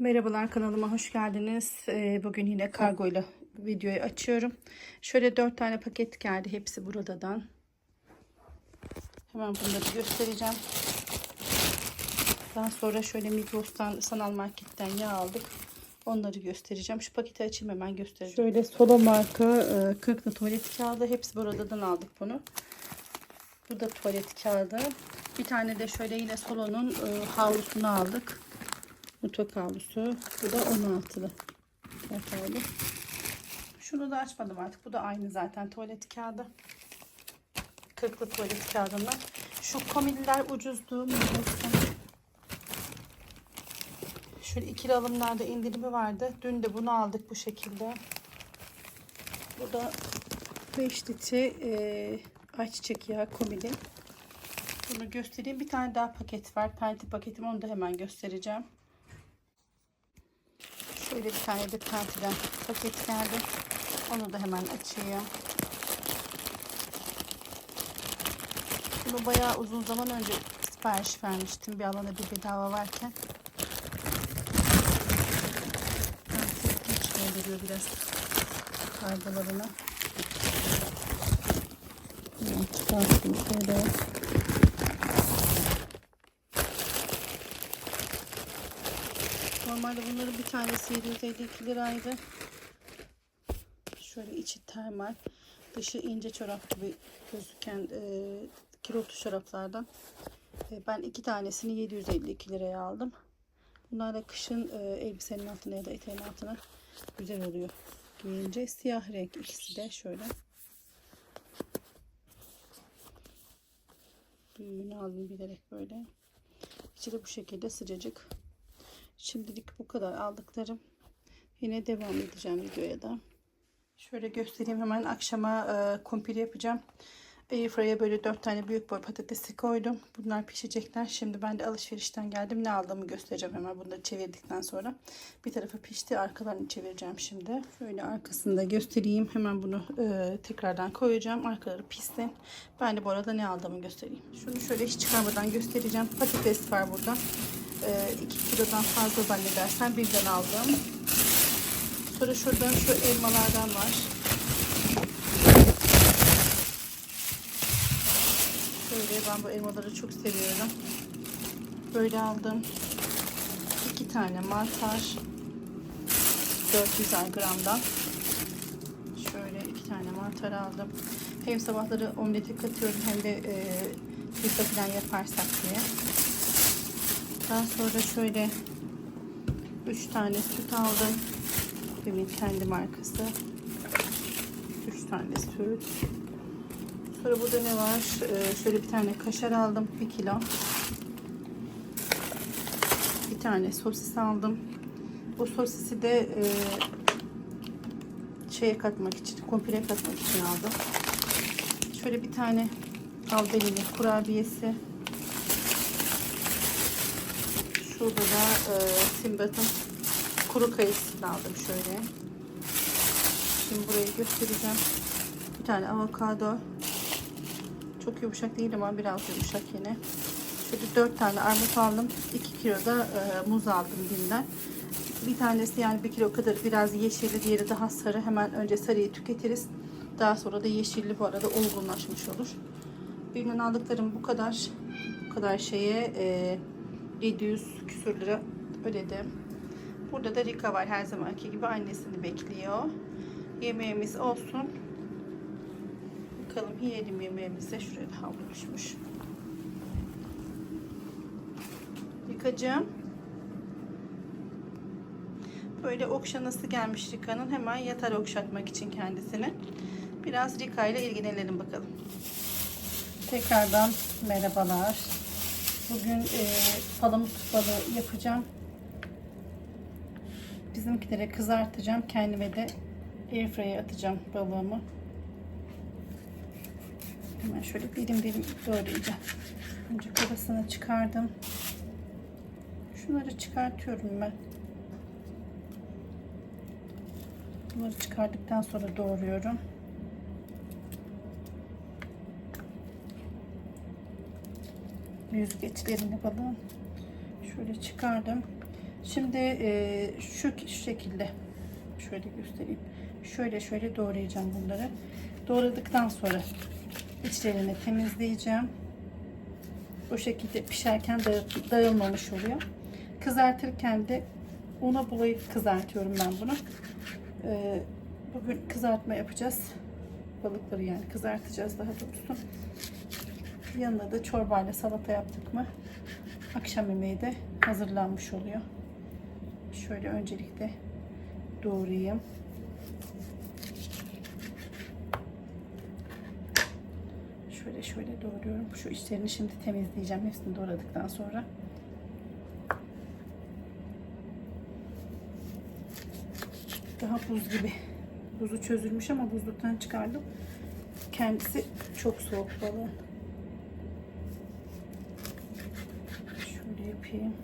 Merhabalar kanalıma hoş geldiniz. Ee, Bugün yine kargoyla videoyu açıyorum. Şöyle dört tane paket geldi. Hepsi buradadan. Hemen bunları göstereceğim. Daha sonra şöyle Migros'tan sanal marketten yağ aldık. Onları göstereceğim. Şu paketi açayım hemen göstereceğim. Şöyle Solo marka e, 40'lı tuvalet kağıdı. Hepsi buradan aldık bunu. Bu da tuvalet kağıdı. Bir tane de şöyle yine Solo'nun e, havlusunu aldık. Mutfak havlusu. Bu da 16'lı. Yatağlı. Şunu da açmadım artık. Bu da aynı zaten tuvalet kağıdı. 40'lı tuvalet kağıdından. Şu komililer ucuzdu. Şöyle ikili alımlarda indirimi vardı. Dün de bunu aldık bu şekilde. Bu da 5 litre e, ayçiçek yağı komili. Bunu göstereyim. Bir tane daha paket var. Penti paketim. Onu da hemen göstereceğim. Bir tane de Penti'den paket geldi. Onu da hemen açayım. Bunu bayağı uzun zaman önce sipariş vermiştim. Bir alana bir bedava varken. Geliyor biraz kargolarına. Hemen çıkarttım şöyle. Normalde bunların bir tanesi 752 liraydı. Şöyle içi termal, dışı ince çorap gibi gözüken e, kilotlu çoraplardan. E, ben iki tanesini 752 liraya aldım. Bunlar da kışın e, elbisenin altına ya da eteğin altına güzel oluyor giyince. Siyah renk ikisi de şöyle. Büyüğünü aldım bilerek böyle. İçi de bu şekilde sıcacık. Şimdilik bu kadar aldıklarım. Yine devam edeceğim videoya da. Şöyle göstereyim hemen akşama e, kumpir yapacağım. Airfryer'a böyle 4 tane büyük boy patatesi koydum. Bunlar pişecekler. Şimdi ben de alışverişten geldim. Ne aldığımı göstereceğim hemen bunları çevirdikten sonra. Bir tarafı pişti. Arkalarını çevireceğim şimdi. Şöyle arkasını da göstereyim. Hemen bunu e, tekrardan koyacağım. Arkaları pişsin. Ben de bu arada ne aldığımı göstereyim. Şunu şöyle hiç çıkarmadan göstereceğim. Patates var burada. 2 kilodan fazla zannedersen birden aldım. Sonra şuradan şu elmalardan var. Şöyle ben bu elmaları çok seviyorum. Böyle aldım. 2 tane mantar. 400 gramdan. Şöyle 2 tane mantar aldım. Hem sabahları omlete katıyorum hem de e, pizza falan yaparsak diye. Daha sonra şöyle 3 tane süt aldım. Benim kendi markası. 3 tane süt. Sonra burada ne var? Ee, şöyle bir tane kaşar aldım. 1 kilo. Bir tane sosis aldım. Bu sosisi de e, şeye katmak için, kompire katmak için aldım. Şöyle bir tane albenili kurabiyesi. Şurada da e, Simbat'ın kuru kayısını aldım şöyle. Şimdi burayı göstereceğim. Bir tane avokado. Çok yumuşak değil ama biraz yumuşak yine. Şöyle 4 tane armut aldım. 2 kilo da e, muz aldım binden. Bir tanesi yani 1 kilo kadar biraz yeşilli, diğeri daha sarı. Hemen önce sarıyı tüketiriz. Daha sonra da yeşilli bu arada olgunlaşmış olur. Birinden aldıklarım bu kadar. Bu kadar şeye e, 700 küsür lira ödedim. Burada da Rika var her zamanki gibi annesini bekliyor. Yemeğimiz olsun. Bakalım yiyelim yemeğimizi. Şuraya da havlu düşmüş. Rikacığım. Böyle okşanası gelmiş Rika'nın. Hemen yatar okşatmak için kendisini. Biraz Rika ile ilgilenelim bakalım. Tekrardan merhabalar. Bugün e, palamut balığı yapacağım. Bizimkilere kızartacağım. Kendime de airfryer'e atacağım balığımı. Hemen şöyle dilim dilim doğrayacağım. Önce kafasını çıkardım. Şunları çıkartıyorum ben. Bunları çıkardıktan sonra doğruyorum. Yüzgeçlerini balığın. Şöyle çıkardım. Şimdi e, şu, şekilde şöyle göstereyim. Şöyle şöyle doğrayacağım bunları. Doğradıktan sonra içlerini temizleyeceğim. O şekilde pişerken dağılmamış oluyor. Kızartırken de una bulayıp kızartıyorum ben bunu. Ee, bugün kızartma yapacağız. Balıkları yani kızartacağız daha doğrusu. Yanına da çorbayla salata yaptık mı akşam yemeği de hazırlanmış oluyor. Şöyle öncelikle doğrayayım. Şöyle şöyle doğruyorum. Şu içlerini şimdi temizleyeceğim hepsini doğradıktan sonra. Daha buz gibi. Buzu çözülmüş ama buzluktan çıkardım. Kendisi çok soğuk balığın. Şöyle yapayım.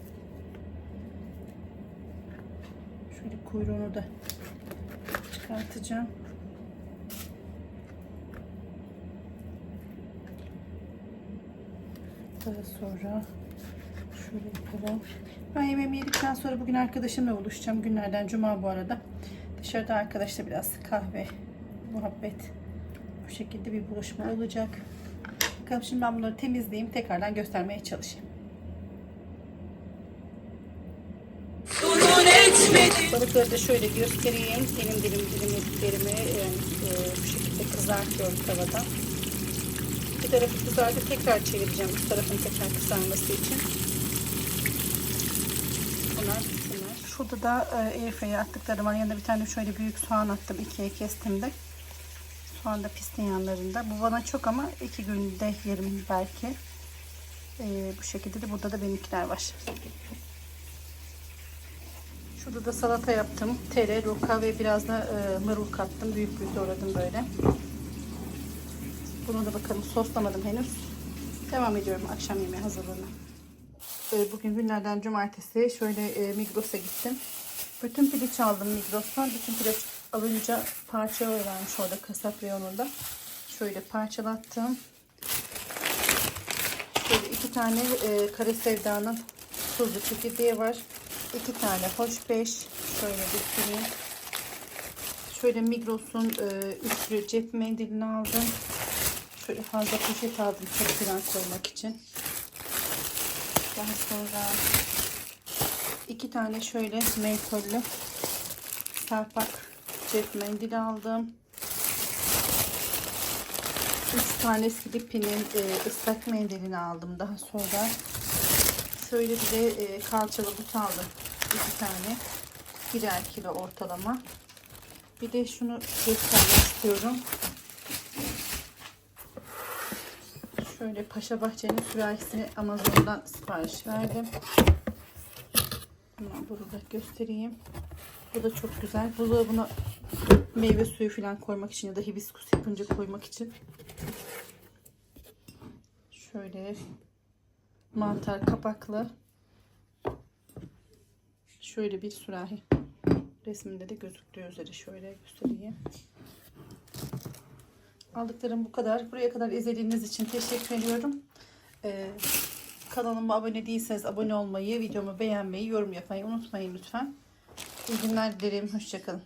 Şöyle kuyruğunu da çıkartacağım. Daha sonra şöyle yapalım. Ben yemeğimi yedikten sonra bugün arkadaşımla buluşacağım. Günlerden cuma bu arada. Dışarıda arkadaşla biraz kahve, muhabbet bu şekilde bir buluşma olacak. Bakalım şimdi ben bunları temizleyeyim. Tekrardan göstermeye çalışayım. Balıkları da şöyle göstereyim. Dilim dilim dilimlediklerimi yani, e, bu şekilde kızartıyorum tavada. Bir tarafı kızardı. Tekrar çevireceğim. Bu tarafın tekrar kızarması için. Bunlar bunlar. Şurada da e, airfryer'e attıklarım var. Yanında bir tane şöyle büyük soğan attım. ikiye kestim de. Soğan da pistin yanlarında. Bu bana çok ama iki günde yerim belki. E, bu şekilde de burada da benimkiler var. Şurada da salata yaptım. Tere, roka ve biraz da e, marul kattım. Büyük büyük doğradım böyle. Bunu da bakalım soslamadım henüz. Devam ediyorum akşam yemeği hazırlığına. E, bugün günlerden cumartesi. Şöyle e, Migros'a gittim. Bütün piliç aldım Migros'tan. Bütün piliç alınca parça vermiş orada kasap reyonunda. Şöyle parçalattım. Şöyle iki tane e, kare sevdanın tuzlu çekirdeği var. İki tane hoş beş. Şöyle göstereyim. Şöyle Migros'un e, üçlü cep mendilini aldım. Şöyle fazla poşet aldım çok falan koymak için. Daha sonra iki tane şöyle mentollü serpak cep mendili aldım. Üç tane Sleepy'nin e, ıslak mendilini aldım daha sonra. Şöyle bir de e, kalçalı but aldım. İki tane. Birer kilo ortalama. Bir de şunu göstermek istiyorum. Şöyle Paşa Bahçe'nin sürahisini Amazon'dan sipariş verdim. Hemen burada göstereyim. Bu da çok güzel. Buzdolabına meyve suyu falan koymak için ya da hibiskus yapınca koymak için. Şöyle mantar kapaklı. Şöyle bir sürahi. Resminde de gözüktüğü üzere şöyle göstereyim. Aldıklarım bu kadar. Buraya kadar izlediğiniz için teşekkür ediyorum. Ee, kanalıma abone değilseniz abone olmayı, videomu beğenmeyi, yorum yapmayı unutmayın lütfen. İyi günler dilerim. Hoşçakalın.